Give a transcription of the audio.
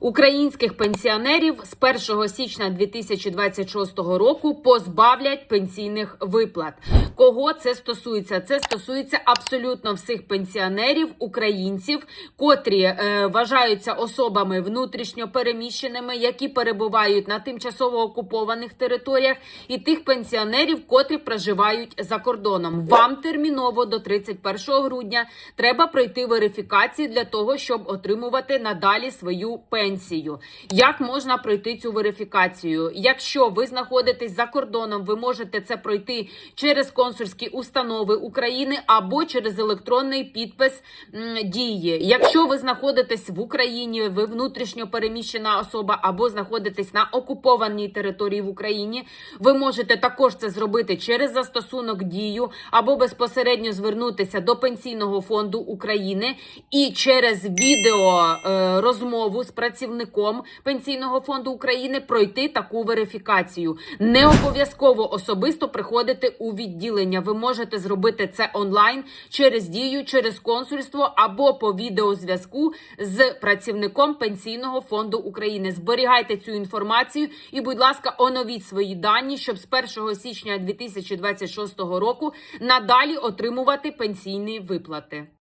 Українських пенсіонерів з 1 січня 2026 року позбавлять пенсійних виплат. Кого це стосується? Це стосується абсолютно всіх пенсіонерів, українців, котрі е, вважаються особами внутрішньо переміщеними, які перебувають на тимчасово окупованих територіях, і тих пенсіонерів, котрі проживають за кордоном. Вам терміново до 31 грудня треба пройти верифікацію для того, щоб отримувати надалі свою пенсію. Як можна пройти цю верифікацію? Якщо ви знаходитесь за кордоном, ви можете це пройти через консульські установи України або через електронний підпис дії. Якщо ви знаходитесь в Україні, ви внутрішньо переміщена особа або знаходитесь на окупованій території в Україні, ви можете також це зробити через застосунок дію або безпосередньо звернутися до пенсійного фонду України і через відео е, розмову з працівником пенсійного фонду України пройти таку верифікацію. Не обов'язково особисто приходити у відділення. Ви можете зробити це онлайн через дію, через консульство або по відеозв'язку з працівником пенсійного фонду України. Зберігайте цю інформацію і, будь ласка, оновіть свої дані, щоб з 1 січня 2026 року надалі отримувати пенсійні виплати.